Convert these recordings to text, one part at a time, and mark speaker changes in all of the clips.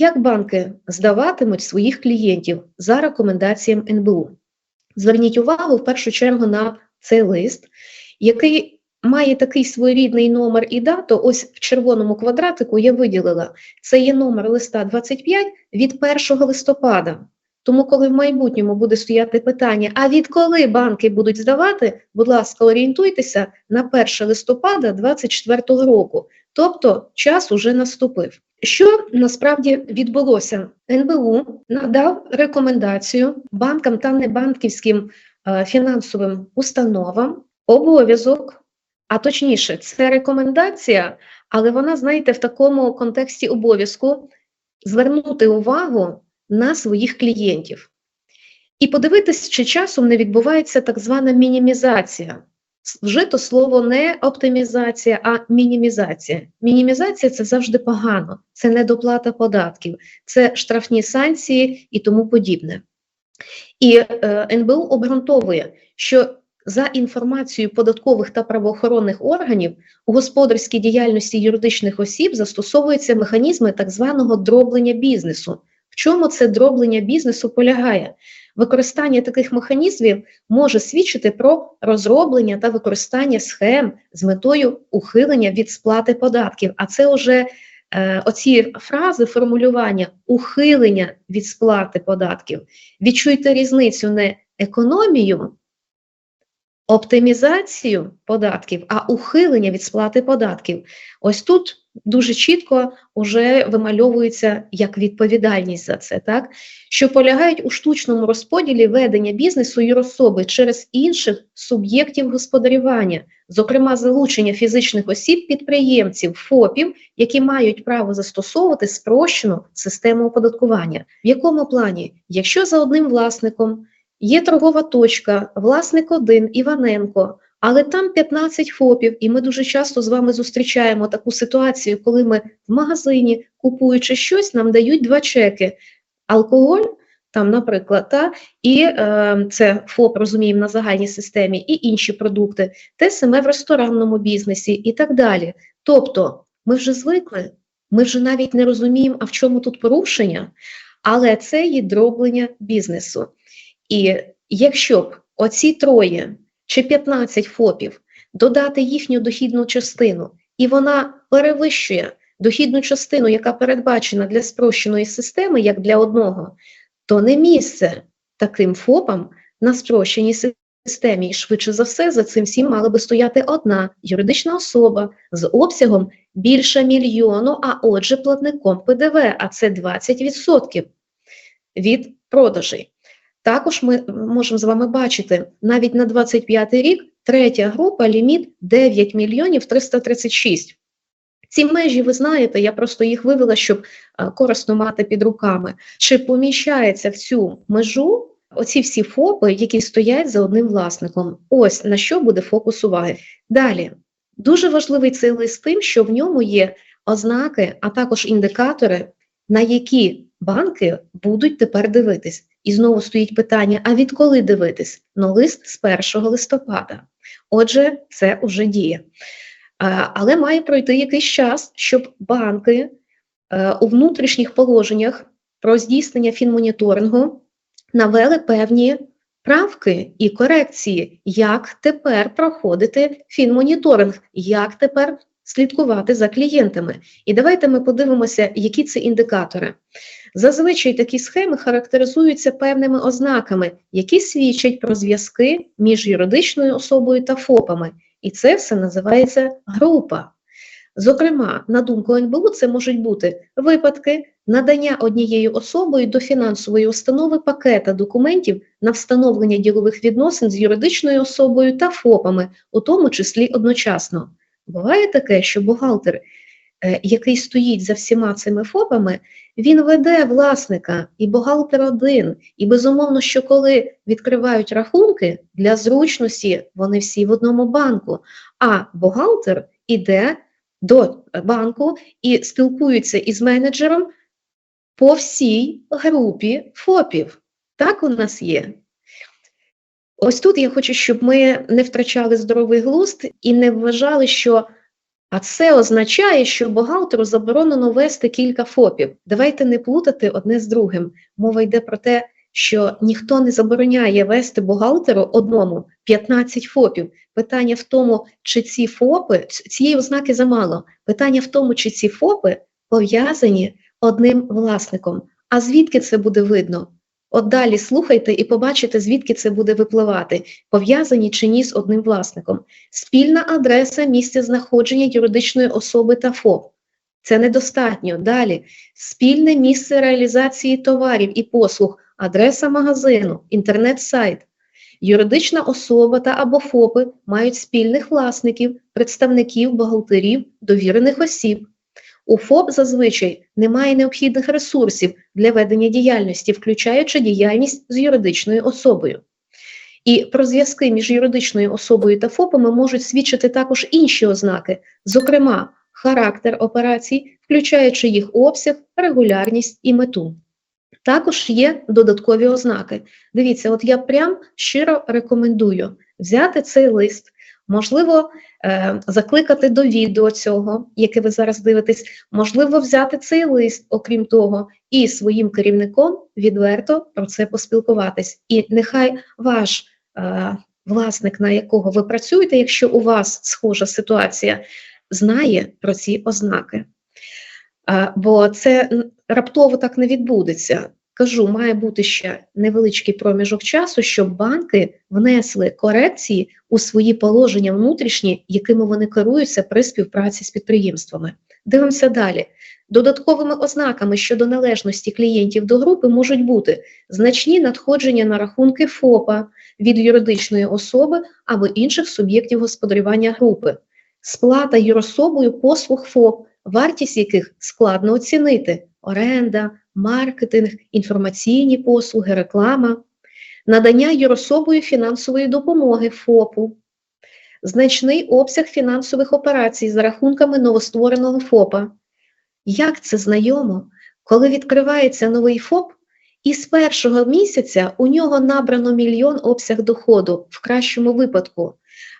Speaker 1: як банки здаватимуть своїх клієнтів за рекомендаціям НБУ? Зверніть увагу в першу чергу на цей лист, який має такий своєрідний номер і дату. Ось в червоному квадратику я виділила. Це є номер листа 25 від 1 листопада. Тому, коли в майбутньому буде стояти питання, а відколи банки будуть здавати, будь ласка, орієнтуйтеся на 1 листопада 2024 року. Тобто час уже наступив. Що насправді відбулося? НБУ надав рекомендацію банкам та небанківським е, фінансовим установам обов'язок, а точніше, це рекомендація, але вона, знаєте, в такому контексті обов'язку звернути увагу на своїх клієнтів і подивитись, чи часом не відбувається так звана мінімізація. Вжито слово не оптимізація, а мінімізація. Мінімізація це завжди погано, це недоплата податків, це штрафні санкції і тому подібне. І е, НБУ обґрунтовує, що за інформацією податкових та правоохоронних органів у господарській діяльності юридичних осіб застосовуються механізми так званого дроблення бізнесу. В чому це дроблення бізнесу полягає? Використання таких механізмів може свідчити про розроблення та використання схем з метою ухилення від сплати податків. А це вже е, оці фрази формулювання ухилення від сплати податків. Відчуйте різницю не економію, оптимізацію податків, а ухилення від сплати податків. Ось тут дуже чітко вже вимальовується як відповідальність за це, так що полягають у штучному розподілі ведення бізнесу і особи через інших суб'єктів господарювання, зокрема залучення фізичних осіб, підприємців, ФОПів, які мають право застосовувати спрощену систему оподаткування. В якому плані, якщо за одним власником є торгова точка, власник один Іваненко. Але там 15 ФОПів, і ми дуже часто з вами зустрічаємо таку ситуацію, коли ми в магазині, купуючи щось, нам дають два чеки: алкоголь, там, наприклад, та, і е, це ФОП, розуміємо, на загальній системі, і інші продукти, те саме в ресторанному бізнесі і так далі. Тобто, ми вже звикли, ми вже навіть не розуміємо, а в чому тут порушення, але це є дроблення бізнесу. І якщо б оці троє чи 15 ФОПів додати їхню дохідну частину, і вона перевищує дохідну частину, яка передбачена для спрощеної системи, як для одного, то не місце таким ФОПам на спрощеній системі. І швидше за все, за цим всім мала би стояти одна юридична особа з обсягом більше мільйону, а отже, платником ПДВ, а це 20% від продажей. Також ми можемо з вами бачити, навіть на 25 рік третя група ліміт 9 мільйонів 336. Ці межі, ви знаєте, я просто їх вивела, щоб корисно мати під руками. Чи поміщається в цю межу оці всі ФОПи, які стоять за одним власником? Ось на що буде фокус уваги. Далі, дуже важливий цей лист тим, що в ньому є ознаки, а також індикатори, на які банки будуть тепер дивитись. І знову стоїть питання: а відколи дивитись? Ну, лист з 1 листопада. Отже, це вже діє. Але має пройти якийсь час, щоб банки е, у внутрішніх положеннях про здійснення фінмоніторингу навели певні правки і корекції, як тепер проходити фінмоніторинг, як тепер слідкувати за клієнтами. І давайте ми подивимося, які це індикатори. Зазвичай такі схеми характеризуються певними ознаками, які свідчать про зв'язки між юридичною особою та ФОПами, і це все називається група. Зокрема, на думку НБУ, це можуть бути випадки надання однією особою до фінансової установи пакета документів на встановлення ділових відносин з юридичною особою та ФОПами, у тому числі одночасно. Буває таке, що бухгалтер, е, який стоїть за всіма цими ФОПами, він веде власника і бухгалтер один. І безумовно, що коли відкривають рахунки для зручності, вони всі в одному банку, а бухгалтер іде до банку і спілкується із менеджером по всій групі ФОПів. Так у нас є. Ось тут я хочу, щоб ми не втрачали здоровий глузд і не вважали, що А це означає, що бухгалтеру заборонено вести кілька ФОПів. Давайте не плутати одне з другим. Мова йде про те, що ніхто не забороняє вести бухгалтеру одному 15 ФОПів. Питання в тому, чи ці ФОПи, цієї ознаки замало. Питання в тому, чи ці ФОПи пов'язані одним власником. А звідки це буде видно? От далі слухайте і побачите, звідки це буде випливати, пов'язані чи ні з одним власником. Спільна адреса місця знаходження юридичної особи та ФОП. Це недостатньо. Далі спільне місце реалізації товарів і послуг, адреса магазину, інтернет-сайт. Юридична особа та або ФОПи мають спільних власників, представників, бухгалтерів, довірених осіб. У ФОП зазвичай немає необхідних ресурсів для ведення діяльності, включаючи діяльність з юридичною особою. І про зв'язки між юридичною особою та ФОПами можуть свідчити також інші ознаки, зокрема, характер операцій, включаючи їх обсяг, регулярність і мету. Також є додаткові ознаки. Дивіться, от я прям щиро рекомендую взяти цей лист, можливо, е, закликати до відео цього, яке ви зараз дивитесь, можливо, взяти цей лист, окрім того, і своїм керівником відверто про це поспілкуватись. І нехай ваш е, власник, на якого ви працюєте, якщо у вас схожа ситуація, знає про ці ознаки. Е, бо це раптово так не відбудеться. Кажу, має бути ще невеличкий проміжок часу, щоб банки внесли корекції у свої положення внутрішні, якими вони керуються при співпраці з підприємствами. Дивимося далі. Додатковими ознаками щодо належності клієнтів до групи можуть бути значні надходження на рахунки ФОПа від юридичної особи або інших суб'єктів господарювання групи, сплата юрособою послуг ФОП, вартість яких складно оцінити: оренда, маркетинг, інформаційні послуги, реклама, надання юрособою фінансової допомоги ФОПу, значний обсяг фінансових операцій за рахунками новоствореного ФОПа. Як це знайомо, коли відкривається новий ФОП, і з першого місяця у нього набрано мільйон обсяг доходу в кращому випадку.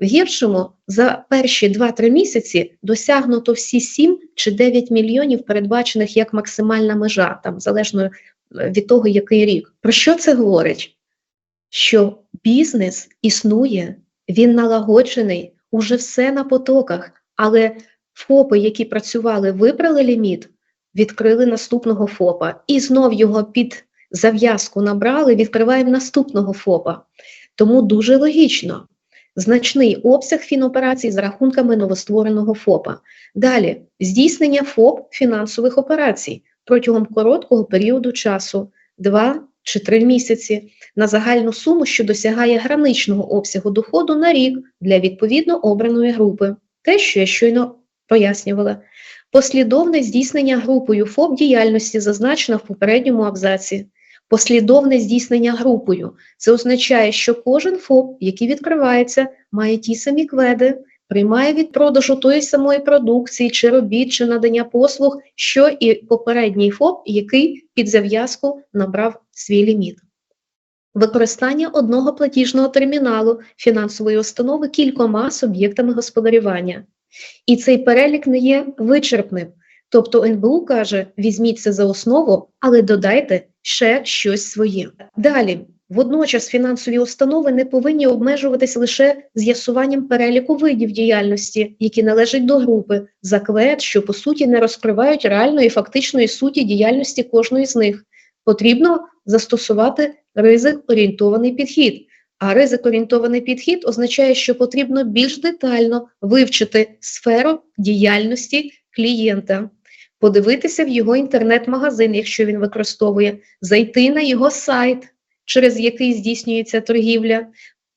Speaker 1: В гіршому за перші 2-3 місяці досягнуто всі 7 чи 9 мільйонів, передбачених як максимальна межа, там залежно е, від того, який рік. Про що це говорить? Що бізнес існує, він налагоджений, уже все на потоках, але ФОПи, які працювали, вибрали ліміт, відкрили наступного ФОПа і знов його під зав'язку набрали, відкриваємо наступного ФОПа. Тому дуже логічно. Значний обсяг фіноперацій з рахунками новоствореного ФОПа. Далі здійснення ФОП фінансових операцій протягом короткого періоду часу 2 чи 3 місяці на загальну суму, що досягає граничного обсягу доходу на рік для відповідно обраної групи. Те, що я щойно пояснювала. Послідовне здійснення групою ФОП діяльності зазначено в попередньому абзаці. Послідовне здійснення групою. Це означає, що кожен ФОП, який відкривається, має ті самі кведи, приймає від продажу тої самої продукції, чи робіт, чи надання послуг, що і попередній ФОП, який під зав'язку набрав свій ліміт. Використання одного платіжного терміналу фінансової установи кількома суб'єктами господарювання. І цей перелік не є вичерпним. Тобто НБУ каже, візьміть це за основу, але додайте ще щось своє. Далі, водночас фінансові установи не повинні обмежуватись лише з'ясуванням переліку видів діяльності, які належать до групи, за квет, що по суті не розкривають реальної фактичної суті діяльності кожної з них. Потрібно застосувати ризик-орієнтований підхід. А ризик-орієнтований підхід означає, що потрібно більш детально вивчити сферу діяльності клієнта, подивитися в його інтернет-магазин, якщо він використовує, зайти на його сайт, через який здійснюється торгівля,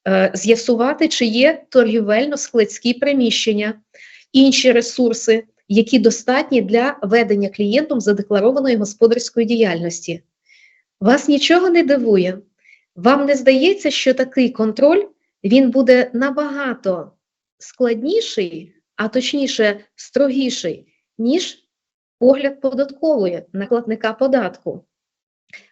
Speaker 1: е, з'ясувати, чи є торгівельно-складські приміщення, інші ресурси, які достатні для ведення клієнтом задекларованої господарської діяльності. Вас нічого не дивує. Вам не здається, що такий контроль він буде набагато складніший, а точніше строгіший, ніж погляд податкової накладника податку.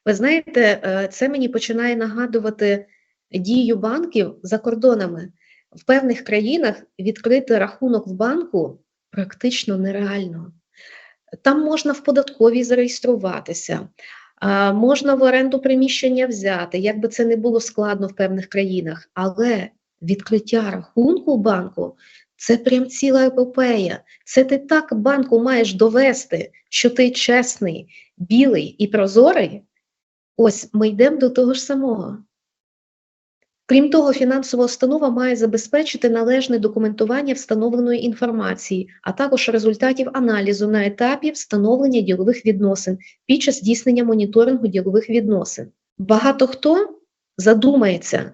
Speaker 1: Ви знаєте, е, це мені починає нагадувати дію банків за кордонами. В певних країнах відкрити рахунок в банку практично нереально. Там можна в податковій зареєструватися, можна в оренду приміщення взяти, як би це не було складно в певних країнах, але відкриття рахунку в банку це прям ціла епопея. Це ти так банку маєш довести, що ти чесний, білий і прозорий. Ось ми йдемо до того ж самого. Крім того, фінансова установа має забезпечити належне документування встановленої інформації, а також результатів аналізу на етапі встановлення ділових відносин під час здійснення моніторингу ділових відносин. Багато хто задумається,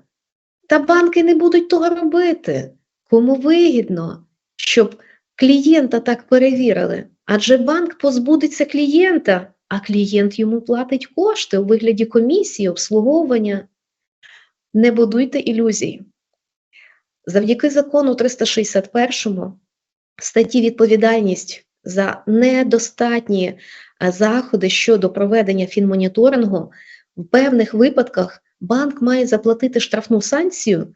Speaker 1: та банки не будуть того робити. Кому вигідно, щоб клієнта так перевірили? Адже банк позбудеться клієнта, а клієнт йому платить кошти у вигляді комісії, обслуговування. Не будуйте ілюзій. Завдяки закону 361 статті відповідальність за недостатні заходи щодо проведення фінмоніторингу в певних випадках банк має заплатити штрафну санкцію,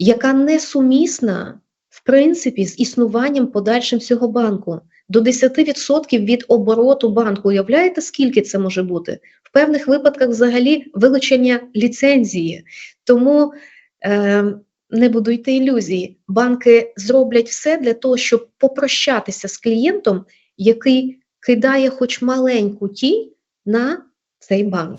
Speaker 1: яка несумісна в принципі з існуванням подальшим цього банку. До 10% від обороту банку. Уявляєте, скільки це може бути? В певних випадках взагалі вилучення ліцензії. Тому е, не будуйте ілюзії. Банки зроблять все для того, щоб попрощатися з клієнтом, який кидає хоч маленьку тінь на цей банк.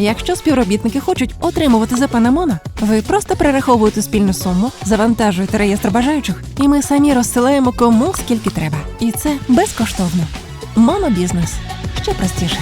Speaker 2: Якщо співробітники хочуть отримувати ЗП на Моно, ви просто перераховуєте спільну суму, завантажуєте реєстр бажаючих, і ми самі розсилаємо кому скільки треба. І це безкоштовно. Монобізнес ще простіше.